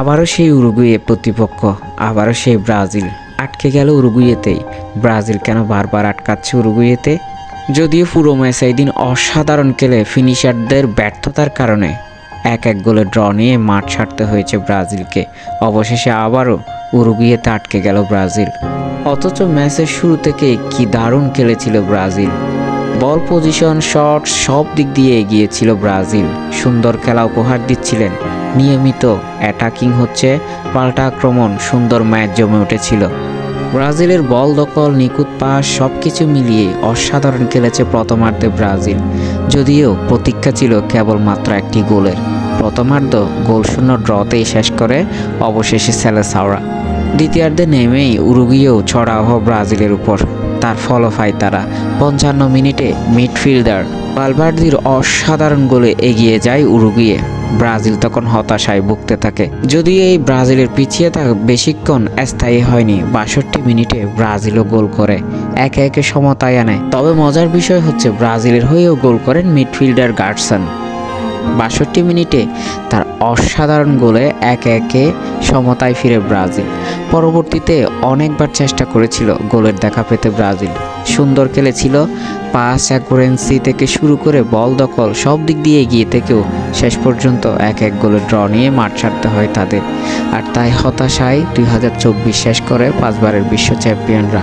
আবারও সেই উরুগুয়ে প্রতিপক্ষ, আবারও সেই ব্রাজিল। আটকে গেল উরুগুয়েতেই। ব্রাজিল কেন বারবার আটকাচ্ছে উরুগুয়েতে? যদিও পুরো ম্যাচ এই দিন অসাধারণ খেলে ফিনিশারদের ব্যর্থতার কারণে এক এক গোলে ড্র নিয়ে মাঠ ছাড়তে হয়েছে ব্রাজিলকে। অবশেষে আবারও উরুগুয়েতে আটকে গেল ব্রাজিল। অথচ ম্যাচের শুরু থেকে কি দারুণ খেলেছিল ব্রাজিল। বল পজিশন, শট, সব দিক দিয়ে এগিয়েছিল ব্রাজিল। সুন্দর খেলা উপহার দিচ্ছিলেন নিয়মিত অ্যাটাকিং হচ্ছে পাল্টা আক্রমণ, সুন্দর ম্যাচ জমে উঠেছিল। ব্রাজিলের বল দখল, নিখুঁত পাস সব কিছু মিলিয়ে অসাধারণ খেলেছে প্রথমার্ধে ব্রাজিল। যদিও প্রতীক্ষা ছিল কেবলমাত্র একটি গোলের। প্রথমার্ধ গোলশূন্য ড্রতেই শেষ করে অবশেষে সেলেসাওরা। দ্বিতীয়ার্ধে নেমেই উরুগিয়েও ছড়াও ব্রাজিলের উপর। তার ফলও পায় তারা। পঞ্চান্ন মিনিটে মিডফিল্ডার বালবার্দির অসাধারণ গোলে এগিয়ে যায় উরুগুয়ে। ব্রাজিল তখন হতাশায় ভুগতে থাকে। যদিও এই ব্রাজিলের পিছিয়ে থাকা বেশিক্ষণ স্থায়ী হয়নি, বাষট্টি মিনিটে ব্রাজিলও গোল করে, একে একে সমতায় আনে। তবে মজার বিষয় হচ্ছে ব্রাজিলের হয়েও গোল করেন মিডফিল্ডার গার্ডসন। বাষট্টি মিনিটে তার অসাধারণ গোলে একে একে সমতায় ফিরে ব্রাজিল। পরবর্তীতে অনেকবার চেষ্টা করেছিল গোলের দেখা পেতে ব্রাজিল। সুন্দর খেলেছিল। পাস অ্যাকুরেন্সি থেকে শুরু করে বল দখল সব দিক দিয়ে এগিয়ে থেকেও শেষ পর্যন্ত এক এক গোলে ড্র নিয়ে মাঠ ছাড়তে হয় তাদের। আর তাই হতাশায় দুই হাজার চব্বিশ শেষ করে পাঁচবারের বিশ্ব চ্যাম্পিয়নরা।